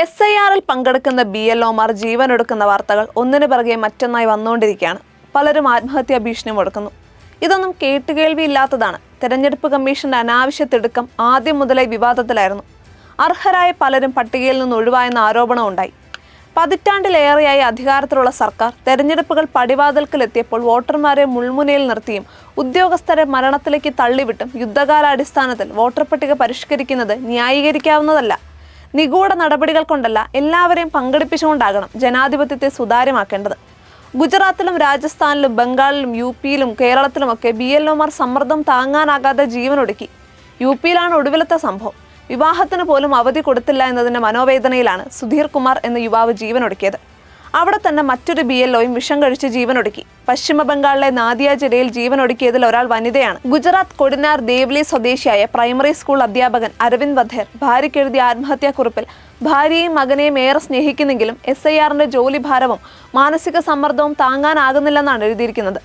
S I ആറിൽ പങ്കെടുക്കുന്ന B L ഒമാർ ജീവനൊടുക്കുന്ന വാർത്തകൾ ഒന്നിനു പിറകെ മറ്റൊന്നായി വന്നുകൊണ്ടിരിക്കുകയാണ്. പലരും ആത്മഹത്യാ ഭീഷണി മുടക്കുന്നു ഇതൊന്നും കേട്ടുകേൾവിയില്ലാത്തതാണ്. തെരഞ്ഞെടുപ്പ് കമ്മീഷന്റെ അനാവശ്യ തിടുക്കം ആദ്യം മുതലേ വിവാദത്തിലായിരുന്നു. അർഹരായ പലരും പട്ടികയിൽ നിന്ന് ഒഴിവായെന്ന ആരോപണം ഉണ്ടായി. പതിറ്റാണ്ടിലേറെയായി അധികാരത്തിലുള്ള സർക്കാർ തെരഞ്ഞെടുപ്പുകൾ പടിവാതിൽക്കലെത്തിയപ്പോൾ വോട്ടർമാരെ മുൾമുനയിൽ നിർത്തിയും ഉദ്യോഗസ്ഥരെ മരണത്തിലേക്ക് തള്ളിവിട്ടും യുദ്ധകാലാടിസ്ഥാനത്തിൽ വോട്ടർ പട്ടിക പരിഷ്കരിക്കുന്നത് ന്യായീകരിക്കാവുന്നതല്ല. നിഗൂഢ നടപടികൾ കൊണ്ടല്ല എല്ലാവരെയും പങ്കെടുപ്പിച്ചുകൊണ്ടാകണം ജനാധിപത്യത്തെ സുതാര്യമാക്കേണ്ടത്. ഗുജറാത്തിലും രാജസ്ഥാനിലും ബംഗാളിലും യു പിയിലും കേരളത്തിലുമൊക്കെ ബി എൽ ഒമാർ സമ്മർദ്ദം താങ്ങാനാകാതെ ജീവനൊടുക്കി. യു പിയിലാണ് ഒടുവിലത്തെ സംഭവം. വിവാഹത്തിന് പോലും അവധി കൊടുത്തില്ല എന്നതിന്റെ മനോവേദനയിലാണ് സുധീർ കുമാർ എന്ന യുവാവ് ജീവനൊടുക്കിയത്. അവിടെ തന്നെ മറ്റൊരു ബി എൽ ഒയും വിഷം കഴിച്ച് ജീവനൊടുക്കി. പശ്ചിമ ബംഗാളിലെ നാദിയ ജില്ലയിൽ ജീവനൊടുക്കിയതിൽ ഒരാൾ വനിതയാണ്. ഗുജറാത്ത് കൊടിനാർ ദേവ്ലി സ്വദേശിയായ പ്രൈമറി സ്കൂൾ അധ്യാപകൻ അരവിന്ദ് വധേർ ഭാര്യയ്ക്കെഴുതിയ ആത്മഹത്യാ ആത്മഹത്യാക്കുറിപ്പിൽ ഭാര്യയും മകനെയും ഏറെ സ്നേഹിക്കുന്നെങ്കിലും എസ് ഐ ആറിന്റെ ജോലി ഭാരവും മാനസിക സമ്മർദ്ദവും താങ്ങാനാകുന്നില്ലെന്നാണ് എഴുതിയിരിക്കുന്നത്.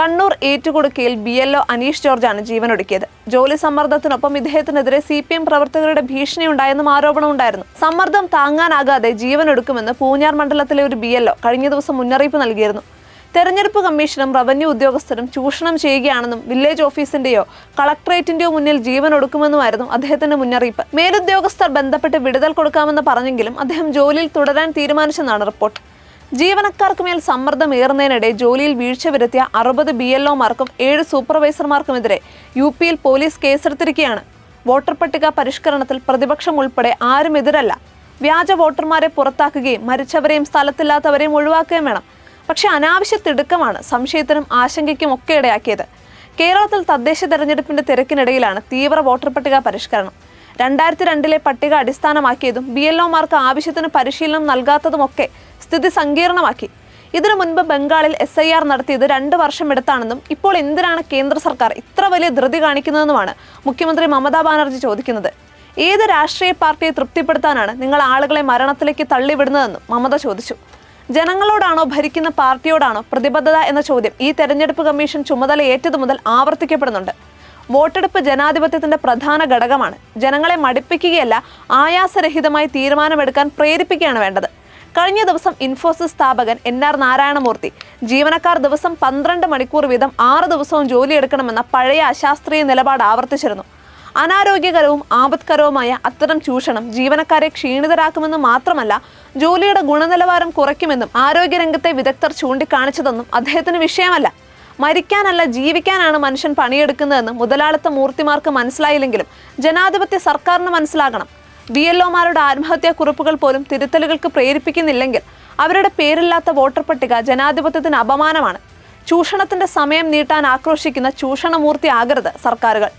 കണ്ണൂർ ഏറ്റുകൊടുക്കയിൽ ബി എൽ ഒ അനീഷ് ജോർജാണ് ജീവനൊടുക്കിയത്. ജോലി സമ്മർദ്ദത്തിനൊപ്പം ഇദ്ദേഹത്തിനെതിരെ സി പി എം പ്രവർത്തകരുടെ ഭീഷണി ഉണ്ടായെന്നും ആരോപണമുണ്ടായിരുന്നു സമ്മർദ്ദം താങ്ങാനാകാതെ ജീവനൊടുക്കുമെന്ന് പൂഞ്ഞാർ മണ്ഡലത്തിലെ ഒരു ബി എൽ ഒ കഴിഞ്ഞ ദിവസം മുന്നറിയിപ്പ് നൽകിയിരുന്നു. തെരഞ്ഞെടുപ്പ് കമ്മീഷനും റവന്യൂ ഉദ്യോഗസ്ഥരും ചൂഷണം ചെയ്യുകയാണെന്നും വില്ലേജ് ഓഫീസിന്റെയോ കളക്ടറേറ്റിന്റെയോ മുന്നിൽ ജീവൻ ഒടുക്കുമെന്നുമായിരുന്നു അദ്ദേഹത്തിന്റെ മുന്നറിയിപ്പ്. മേലുദ്യോഗസ്ഥർ ബന്ധപ്പെട്ട് വിടുതൽ കൊടുക്കാമെന്ന് പറഞ്ഞെങ്കിലും അദ്ദേഹം ജോലിയിൽ തുടരാൻ തീരുമാനിച്ചെന്നാണ് റിപ്പോർട്ട്. ജീവനക്കാർക്ക് മേൽ സമ്മർദ്ദം ഏറുന്നതിനിടെ ജോലിയിൽ വീഴ്ച വരുത്തിയ അറുപത് ബി എൽ ഒമാർക്കും ഏഴ് സൂപ്പർവൈസർമാർക്കുമെതിരെ യു പിയിൽ പോലീസ് കേസെടുത്തിരിക്കുകയാണ്. വോട്ടർ പട്ടിക പരിഷ്കരണത്തിൽ പ്രതിപക്ഷം ഉൾപ്പെടെ ആരും എതിരല്ല. വ്യാജ വോട്ടർമാരെ പുറത്താക്കുകയും മരിച്ചവരെയും സ്ഥലത്തില്ലാത്തവരെയും ഒഴിവാക്കുകയും വേണം. പക്ഷെ അനാവശ്യ തിടുക്കമാണ് സംശയത്തിനും ആശങ്കയ്ക്കും ഒക്കെ ഇടയാക്കിയത്. കേരളത്തിൽ തദ്ദേശ തെരഞ്ഞെടുപ്പിന്റെ തിരക്കിനിടയിലാണ് തീവ്ര വോട്ടർ പട്ടിക പരിഷ്കരണം. രണ്ടായിരത്തി രണ്ടിലെ പട്ടിക അടിസ്ഥാനമാക്കിയതും ബി എൽ ഒമാർക്ക് ആവശ്യത്തിന് പരിശീലനം നൽകാത്തതുമൊക്കെ സ്ഥിതി സങ്കീർണമാക്കി. ഇതിനു മുൻപ് ബംഗാളിൽ എസ് ഐ ആർ നടത്തിയത് രണ്ട് വർഷം എടുത്താണെന്നും ഇപ്പോൾ എന്തിനാണ് കേന്ദ്ര സർക്കാർ ഇത്ര വലിയ ധൃതി കാണിക്കുന്നതെന്നുമാണ് മുഖ്യമന്ത്രി മമതാ ബാനർജി ചോദിക്കുന്നത്. ഏത് രാഷ്ട്രീയ പാർട്ടിയെ തൃപ്തിപ്പെടുത്താനാണ് നിങ്ങൾ ആളുകളെ മരണത്തിലേക്ക് തള്ളിവിടുന്നതെന്നും മമത ചോദിച്ചു. ജനങ്ങളോടാണോ ഭരിക്കുന്ന പാർട്ടിയോടാണോ പ്രതിബദ്ധത എന്ന ചോദ്യം ഈ തെരഞ്ഞെടുപ്പ് കമ്മീഷൻ ചുമതല ഏറ്റതു മുതൽ ആവർത്തിക്കപ്പെടുന്നുണ്ട്. വോട്ടെടുപ്പ് ജനാധിപത്യത്തിന്റെ പ്രധാന ഘടകമാണ്. ജനങ്ങളെ മടിപ്പിക്കുകയല്ല ആയാസരഹിതമായി തീരുമാനമെടുക്കാൻ പ്രേരിപ്പിക്കുകയാണ് വേണ്ടത്. കഴിഞ്ഞ ദിവസം ഇൻഫോസിസ് സ്ഥാപകൻ എൻ ആർ നാരായണമൂർത്തി ജീവനക്കാർ ദിവസം പന്ത്രണ്ട് മണിക്കൂർ വീതം ആറ് ദിവസവും ജോലിയെടുക്കണമെന്ന പഴയ അശാസ്ത്രീയ നിലപാട് ആവർത്തിച്ചിരുന്നു. അനാരോഗ്യകരവും ആപത്കരവുമായ അത്തരം ചൂഷണം ജീവനക്കാരെ ക്ഷീണിതരാക്കുമെന്ന് മാത്രമല്ല ജോലിയുടെ ഗുണനിലവാരം കുറയ്ക്കുമെന്നും ആരോഗ്യരംഗത്തെ വിദഗ്ധർ ചൂണ്ടിക്കാണിച്ചതെന്നും അദ്ദേഹത്തിന് വിഷയമല്ല. മരിക്കാനല്ല ജീവിക്കാനാണ് മനുഷ്യൻ പണിയെടുക്കുന്നതെന്ന് മുതലാളിത്ത മൂർത്തിമാർക്ക് മനസ്സിലായില്ലെങ്കിലും ജനാധിപത്യ സർക്കാരിന് മനസ്സിലാകണം. B L. ഒമാരുടെ ആത്മഹത്യാ കുറിപ്പുകൾ പോലും തിരുത്തലുകൾക്ക് പ്രേരിപ്പിക്കുന്നില്ലെങ്കിൽ അവരുടെ പേരില്ലാത്ത വോട്ടർ പട്ടിക ജനാധിപത്യത്തിന് അപമാനമാണ്. ചൂഷണത്തിന്റെ സമയം നീട്ടാൻ ആക്രോശിക്കുന്ന ചൂഷണമൂർത്തി ആകരുത് സർക്കാരുകൾ.